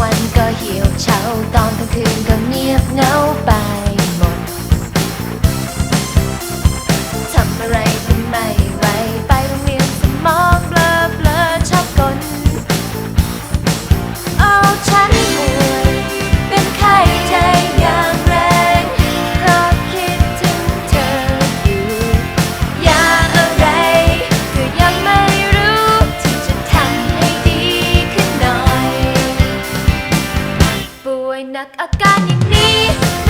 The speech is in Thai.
วันก็เหี่ยวเฉาตอนกลางคืนก็เงียบเงาไป me.